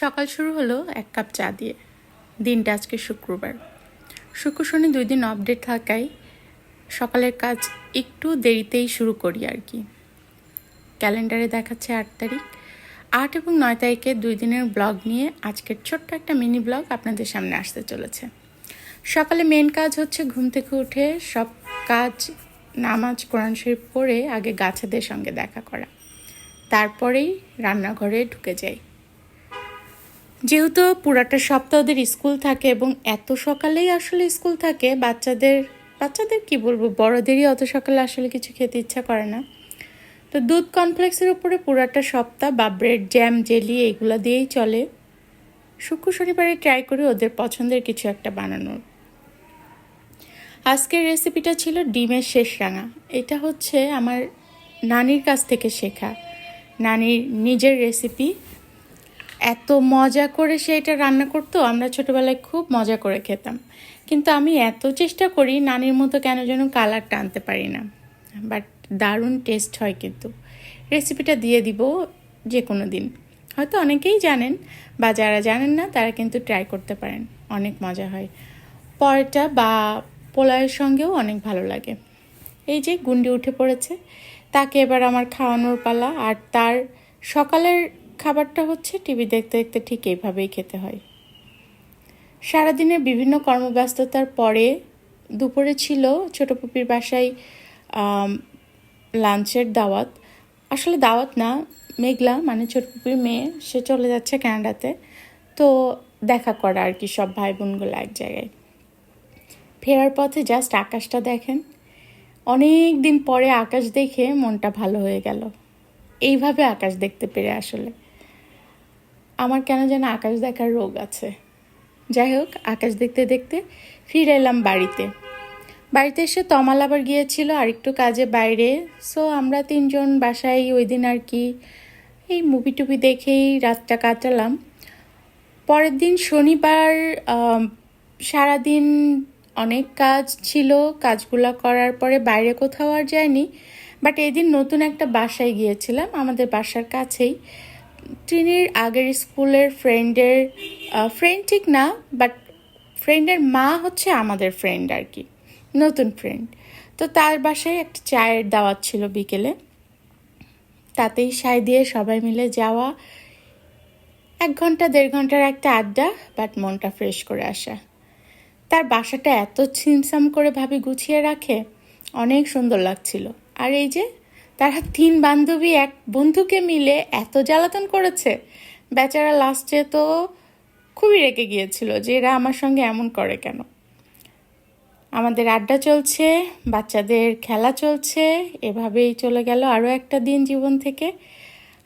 সকাল শুরু হলো এক কাপ চা দিয়ে। দিনটা আজকে শুক্রবার। শুক্র শনি দুই দিন আপডেট থাকায় সকালের কাজ একটু দেরিতেই শুরু করি আর কি। ক্যালেন্ডারে দেখাচ্ছে আট তারিখ। আট এবং নয় তারিখে দুই দিনের ব্লগ নিয়ে আজকের ছোট্ট একটা মিনি ব্লগ আপনাদের সামনে আসতে চলেছে। সকালে মেন কাজ হচ্ছে ঘুম থেকে উঠে সব কাজ, নামাজ, কোরআন শরীফ পড়ে আগে গাছেদের সঙ্গে দেখা করা। তারপরেই রান্নাঘরে ঢুকে যাই। যেহেতু পুরাটা সপ্তাহ ওদের স্কুল থাকে এবং এত সকালেই আসলে স্কুল থাকে, বাচ্চাদের বাচ্চাদের কি বলব, বড়দেরই অত সকালে আসলে কিছু খেতে ইচ্ছা করে না। তো দুধ কমপ্লেক্সের উপরে পুরাটা সপ্তাহ বা ব্রেড, জ্যাম, জেলি এগুলো দিয়েই চলে। শুক্র, শনিবারে ট্রাই করি ওদের পছন্দের কিছু একটা বানানোর। আজকের রেসিপিটা ছিল ডিমের শেষ রাঙা। এটা হচ্ছে আমার নানির কাছ থেকে শেখা। নানির নিজের রেসিপি। এত মজা করে সে এটা রান্না করতো, আমরা ছোটোবেলায় খুব মজা করে খেতাম। কিন্তু আমি এত চেষ্টা করি নানির মতো কেন যেন কালারটা আনতে পারি না। বাট দারুণ টেস্ট হয় কিন্তু। রেসিপিটা দিয়ে দিব যে কোনো দিন। হয়তো অনেকেই জানেন, বা যারা জানেন না, তারা কিন্তু ট্রাই করতে পারেন। অনেক মজা হয়। পরোটা বা পোলাওয়ের সঙ্গেও অনেক ভালো লাগে। এই যে, গুন্ডি উঠে পড়েছে। তাকে এবার আমার খাওয়ানোর পালা। আর তার সকালের খাবারটা হচ্ছে টিভি দেখতে দেখতে ঠিক এইভাবেই খেতে হয়। সারাদিনের বিভিন্ন কর্মব্যস্ততার পরে দুপুরে ছিল ছোট পুপির বাসায় লাঞ্চের দাওয়াত। আসলে দাওয়াত না, মেঘলা মানে ছোট পুপির মেয়ে, সে চলে যাচ্ছে ক্যানাডাতে তো দেখা করা আর কি সব ভাই বোনগুলো এক জায়গায়। ফেরার পথে জাস্ট আকাশটা দেখেন। অনেক দিন পরে আকাশ দেখে মনটা ভালো হয়ে গেল। এইভাবে আকাশ দেখতে পেরে আসলে। আমার কেন যেন আকাশ দেখার রোগ আছে। যাই হোক, আকাশ দেখতে দেখতে ফিরে এলাম বাড়িতে। বাড়িতে এসে তমাল আবার গিয়েছিল আর একটু কাজে বাইরে। সো আমরা তিনজন বাসায় ওই দিন আর কি এই মুভি টুভি দেখেই রাতটা কাটালাম। পরের দিন শনিবার সারাদিন অনেক কাজ ছিল। কাজগুলো করার পরে বাইরে কোথাও আর যায়নি বাট এদিন নতুন একটা বাসায় গিয়েছিলাম, আমাদের বাসার কাছেই। ট্রিনির আগের স্কুলের ফ্রেন্ডের ফ্রেন্ড ঠিক না বাট ফ্রেন্ডের মা হচ্ছে আমাদের ফ্রেন্ড আর কি, নতুন ফ্রেন্ড তো তার বাসায় একটা চায়ের দাওয়াত ছিল বিকেলে। তাতেই সাই দিয়ে সবাই মিলে যাওয়া, এক ঘণ্টা, দেড় ঘণ্টার একটা আড্ডা বাট মনটা ফ্রেশ করে আসা। তার বাসাটা এত ছিমছাম করে ভাবি গুছিয়ে রাখে, অনেক সুন্দর লাগছিল। আর এই যে তারা তিন বান্ধবী এক বন্ধুকে মিলে এত জ্বালাতন করেছে। বেচারা লাস্টে তো খুবই রেগে গিয়েছিল যে এরা আমার সঙ্গে এমন করে কেন? আমাদের আড্ডা চলছে, বাচ্চাদের খেলা চলছে, এভাবেই চলে গেল আরও একটা দিন জীবন থেকে।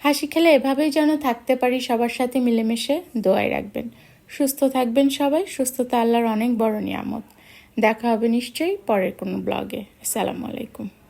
হাসি খেলে এভাবেই যেন থাকতে পারি, সবার সাথে মিলেমিশে দোয়াই রাখবেন। সুস্থ থাকবেন সবাই, সুস্থতা আল্লাহর অনেক বড় নিয়ামত। দেখা হবে নিশ্চয়ই পরের কোনো ব্লগে আসসালামু আলাইকুম।